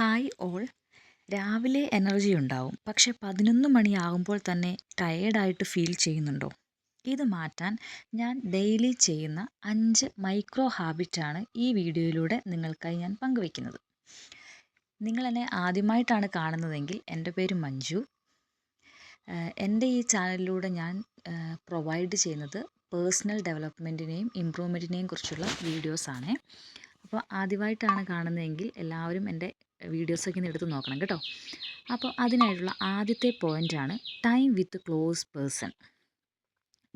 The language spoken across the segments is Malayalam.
Hi all. രാവിലെ എനർജി ഉണ്ടാവും. പക്ഷെ പതിനൊന്ന് മണിയാകുമ്പോൾ തന്നെ ടയേർഡായിട്ട് ഫീൽ ചെയ്യുന്നുണ്ടോ? ഇത് മാറ്റാൻ ഞാൻ ഡെയിലി ചെയ്യുന്ന അഞ്ച് മൈക്രോ ഹാബിറ്റാണ് ഈ വീഡിയോയിലൂടെ നിങ്ങൾക്കായി ഞാൻ പങ്കുവയ്ക്കുന്നത്. നിങ്ങളെന്നെ ആദ്യമായിട്ടാണ് കാണുന്നതെങ്കിൽ എന്റെ പേര് മഞ്ജു. എന്റെ ഈ ചാനലിലൂടെ ഞാൻ പ്രൊവൈഡ് ചെയ്യുന്നത് പേഴ്സണൽ ഡെവലപ്മെന്റിനെയും ഇമ്പ്രൂവ്മെന്റിനെയും കുറിച്ചുള്ള വീഡിയോസാണ്. അപ്പോൾ ആദ്യമായിട്ടാണ് കാണുന്നതെങ്കിൽ എല്ലാവരും എന്റെ വീഡിയോസൊക്കെ ഒന്ന് എടുത്ത് നോക്കണം കേട്ടോ. അപ്പോൾ അതിനായിട്ടുള്ള ആദ്യത്തെ പോയിന്റാണ് time with close person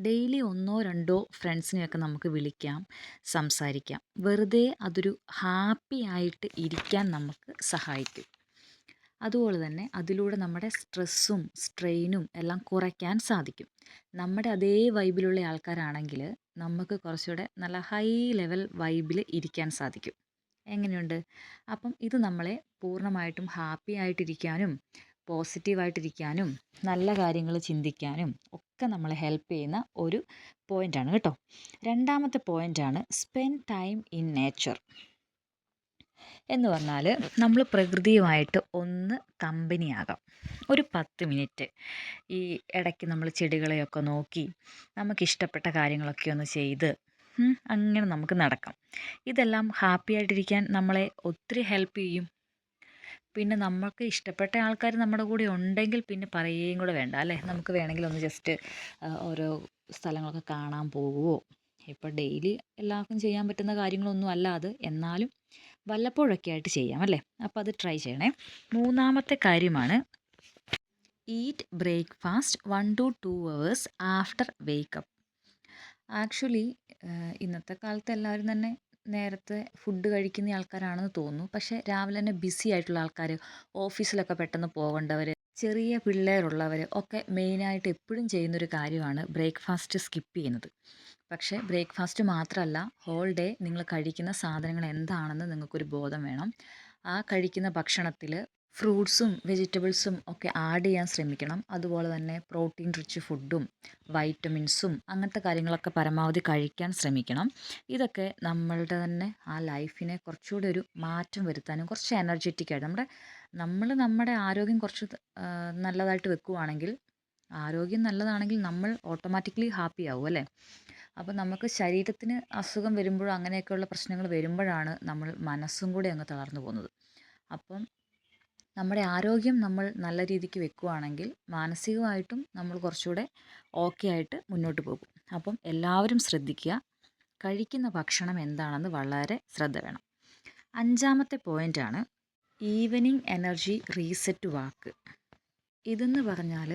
daily ഒന്നോ രണ്ടോ ഫ്രണ്ട്സിനെയൊക്കെ നമുക്ക് വിളിക്കാം സംസാരിക്കാം. വെറുതെ അതൊരു ഹാപ്പി ആയിട്ട് ഇരിക്കാൻ നമുക്ക് സഹായിക്കും. അതുപോലെ തന്നെ അതിലൂടെ നമ്മുടെ സ്ട്രെസ്സും സ്ട്രെയിനും എല്ലാം കുറയ്ക്കാൻ സാധിക്കും. നമ്മുടെ അതേ വൈബിലുള്ള ആൾക്കാരാണെങ്കിൽ നമുക്ക് കുറച്ചുകൂടെ നല്ല ഹൈ ലെവൽ വൈബിൽ ഇരിക്കാൻ സാധിക്കും. എങ്ങനെയുണ്ട്? അപ്പം ഇത് നമ്മളെ പൂർണമായിട്ടും ഹാപ്പി ആയിട്ടിരിക്കാനും പോസിറ്റീവായിട്ടിരിക്കാനും നല്ല കാര്യങ്ങൾ ചിന്തിക്കാനും ഒക്കെ നമ്മളെ ഹെൽപ്പ് ചെയ്യുന്ന ഒരു പോയിന്റാണ് കേട്ടോ. രണ്ടാമത്തെ പോയിന്റാണ് സ്പെൻഡ് ടൈം ഇൻ നേച്ചർ എന്ന് പറഞ്ഞാൽ നമ്മൾ പ്രകൃതിയുമായിട്ട് ഒന്ന് കമ്പനിയാകാം ഒരു പത്ത് മിനിറ്റ് ഈ ഇടയ്ക്ക് നമ്മൾ ചെടികളെയൊക്കെ നോക്കി നമുക്കിഷ്ടപ്പെട്ട കാര്യങ്ങളൊക്കെ ഒന്ന് ചെയ്ത് അങ്ങനെ നമുക്ക് നടക്കാം. ഇതെല്ലാം ഹാപ്പി ആയിട്ടിരിക്കാൻ നമ്മളെ ഒത്തിരി ഹെൽപ്പ് ചെയ്യും. പിന്നെ നമുക്ക് ഇഷ്ടപ്പെട്ട ആൾക്കാർ നമ്മുടെ കൂടെ ഉണ്ടെങ്കിൽ പിന്നെ പറയുകയും കൂടെ വേണ്ട അല്ലേ? നമുക്ക് വേണമെങ്കിൽ ഒന്ന് ജസ്റ്റ് ഓരോ സ്ഥലങ്ങളൊക്കെ കാണാൻ പോകുമോ ഇപ്പോൾ ഡെയിലി എല്ലാവർക്കും ചെയ്യാൻ പറ്റുന്ന കാര്യങ്ങളൊന്നും അല്ല അത്. എന്നാലും വല്ലപ്പോഴൊക്കെ ആയിട്ട് ചെയ്യാം അല്ലേ? അപ്പോൾ അത് ട്രൈ ചെയ്യണേ. മൂന്നാമത്തെ കാര്യമാണ് eat breakfast one to two hours after wake up actually ഇന്നത്തെ കാലത്ത് എല്ലാവരും തന്നെ നേരത്തെ ഫുഡ് കഴിക്കുന്ന ആൾക്കാരാണെന്ന് തോന്നുന്നു. പക്ഷേ രാവിലെ തന്നെ ബിസി ആയിട്ടുള്ള ആൾക്കാർ ഓഫീസിലൊക്കെ പെട്ടെന്ന് പോകേണ്ടവർ ചെറിയ പിള്ളേരുള്ളവർ ഒക്കെ മെയിനായിട്ട് എപ്പോഴും ചെയ്യുന്നൊരു കാര്യമാണ് ബ്രേക്ക്ഫാസ്റ്റ് സ്കിപ്പ് ചെയ്യുന്നത്. പക്ഷേ ബ്രേക്ക്ഫാസ്റ്റ് മാത്രമല്ല ഹോൾ ഡേ നിങ്ങൾ കഴിക്കുന്ന സാധനങ്ങൾ എന്താണെന്ന് നിങ്ങൾക്കൊരു ബോധം വേണം. ആ കഴിക്കുന്ന ഭക്ഷണത്തിൽ ഫ്രൂട്ട്സും വെജിറ്റബിൾസും ഒക്കെ ആഡ് ചെയ്യാൻ ശ്രമിക്കണം. അതുപോലെ തന്നെ പ്രോട്ടീൻ റിച്ച് ഫുഡും വൈറ്റമിൻസും അങ്ങനത്തെ കാര്യങ്ങളൊക്കെ പരമാവധി കഴിക്കാൻ ശ്രമിക്കണം. ഇതൊക്കെ നമ്മളുടെ തന്നെ ആ ലൈഫിനെ കുറച്ചുകൂടി ഒരു മാറ്റം വരുത്താനും കുറച്ച് എനർജറ്റിക് ആയിട്ട് നമ്മുടെ നമ്മൾ നമ്മുടെ ആരോഗ്യം കുറച്ച് നല്ലതായിട്ട് വെക്കുവാണെങ്കിൽ ആരോഗ്യം നല്ലതാണെങ്കിൽ നമ്മൾ ഓട്ടോമാറ്റിക്കലി ഹാപ്പി ആവും അല്ലേ? അപ്പോൾ നമുക്ക് ശരീരത്തിന് അസുഖം വരുമ്പോഴോ അങ്ങനെയൊക്കെയുള്ള പ്രശ്നങ്ങൾ വരുമ്പോഴാണ് നമ്മൾ മനസ്സും കൂടി അങ്ങ് തളർന്നു പോകുന്നത്. അപ്പം നമ്മുടെ ആരോഗ്യം നമ്മൾ നല്ല രീതിക്ക് വെക്കുകയാണെങ്കിൽ മാനസികമായിട്ടും നമ്മൾ കുറച്ചുകൂടെ ഓക്കെ ആയിട്ട് മുന്നോട്ട് പോകും. അപ്പം എല്ലാവരും ശ്രദ്ധിക്കുക. കഴിക്കുന്ന ഭക്ഷണം എന്താണെന്ന് വളരെ ശ്രദ്ധ വേണം. അഞ്ചാമത്തെ പോയിന്റാണ് ഈവനിങ് എനർജി റീസെറ്റ് വാക്ക്. ഇതെന്ന് പറഞ്ഞാൽ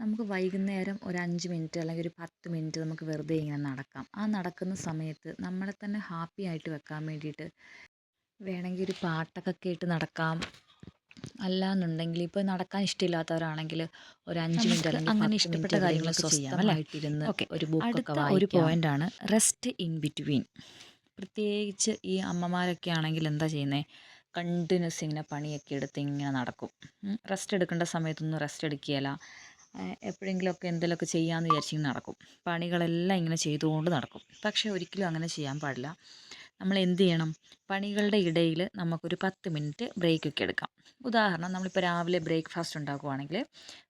നമുക്ക് വൈകുന്നേരം ഒരു അഞ്ച് മിനിറ്റ് അല്ലെങ്കിൽ ഒരു പത്ത് മിനിറ്റ് നമുക്ക് വെറുതെ ഇങ്ങനെ നടക്കാം. ആ നടക്കുന്ന സമയത്ത് നമ്മളെ തന്നെ ഹാപ്പി ആയിട്ട് വെക്കാൻ വേണ്ടിയിട്ട് വേണമെങ്കിൽ ഒരു പാട്ടൊക്കെ കേട്ട് നടക്കാം. അല്ലാന്നുണ്ടെങ്കിൽ ഇപ്പോൾ നടക്കാൻ ഇഷ്ടമില്ലാത്തവരാണെങ്കിൽ ഒരു അഞ്ച് മിനിറ്റ് അല്ലെങ്കിൽ അങ്ങനെ ഇഷ്ടപ്പെട്ട കാര്യങ്ങൾ ഓക്കെ. ഒരു ബുക്കൊക്കെ ഒരു പോയിന്റാണ് റെസ്റ്റ് ഇൻ ബിറ്റ്വീൻ. പ്രത്യേകിച്ച് ഈ അമ്മമാരൊക്കെ ആണെങ്കിൽ എന്താ ചെയ്യുന്നത് കണ്ടിന്യൂസ് ഇങ്ങനെ പണിയൊക്കെ എടുത്ത് ഇങ്ങനെ നടക്കും. റെസ്റ്റ് എടുക്കേണ്ട സമയത്തൊന്നും റെസ്റ്റ് എടുക്കുകയില്ല. എപ്പോഴെങ്കിലുമൊക്കെ എന്തെങ്കിലുമൊക്കെ ചെയ്യാമെന്ന് വിചാരിച്ചിങ്ങനെ നടക്കും. പണികളെല്ലാം ഇങ്ങനെ ചെയ്തുകൊണ്ട് നടക്കും. പക്ഷേ ഒരിക്കലും അങ്ങനെ ചെയ്യാൻ പാടില്ല. നമ്മൾ എന്ത് ചെയ്യണം പണികളുടെ ഇടയിൽ നമുക്കൊരു പത്ത് മിനിറ്റ് ബ്രേക്ക് ഒക്കെ എടുക്കാം. ഉദാഹരണം നമ്മളിപ്പോൾ രാവിലെ ബ്രേക്ക്ഫാസ്റ്റ് ഉണ്ടാക്കുവാണെങ്കിൽ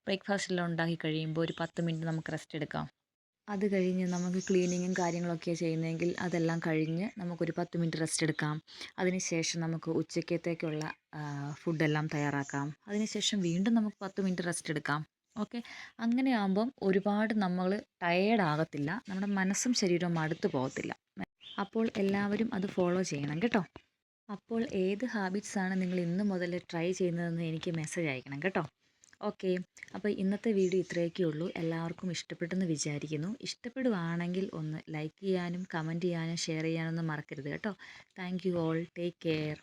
ബ്രേക്ക്ഫാസ്റ്റെല്ലാം ഉണ്ടാക്കി കഴിയുമ്പോൾ ഒരു പത്ത് മിനിറ്റ് നമുക്ക് റെസ്റ്റ് എടുക്കാം. അത് കഴിഞ്ഞ് നമുക്ക് ക്ലീനിങ്ങും കാര്യങ്ങളൊക്കെ ചെയ്യുന്നതെങ്കിൽ അതെല്ലാം കഴിഞ്ഞ് നമുക്കൊരു പത്ത് മിനിറ്റ് റെസ്റ്റ് എടുക്കാം. അതിനുശേഷം നമുക്ക് ഉച്ചക്കത്തേക്കുള്ള ഫുഡെല്ലാം തയ്യാറാക്കാം. അതിനുശേഷം വീണ്ടും നമുക്ക് പത്ത് മിനിറ്റ് റെസ്റ്റ് എടുക്കാം. ഓക്കെ? അങ്ങനെ ആകുമ്പം ഒരുപാട് നമ്മൾ ടയേർഡ് ആകത്തില്ല നമ്മുടെ മനസ്സും ശരീരവും അടുത്തു പോകത്തില്ല. അപ്പോൾ എല്ലാവരും അത് ഫോളോ ചെയ്യണം കേട്ടോ. അപ്പോൾ ഏത് ഹാബിറ്റ്സാണ് നിങ്ങൾ ഇന്ന് മുതൽ ട്രൈ ചെയ്യുന്നതെന്ന് എനിക്ക് മെസ്സേജ് അയക്കണം കേട്ടോ. ഓക്കെ അപ്പോൾ ഇന്നത്തെ വീഡിയോ ഇത്രയൊക്കെ ഉള്ളൂ. എല്ലാവർക്കും ഇഷ്ടപ്പെട്ടെന്ന് വിചാരിക്കുന്നു. ഇഷ്ടപ്പെടുവാണെങ്കിൽ ഒന്ന് ലൈക്ക് ചെയ്യാനും കമന്റ് ചെയ്യാനും ഷെയർ ചെയ്യാനൊന്നും മറക്കരുത് കേട്ടോ. Thank you all take care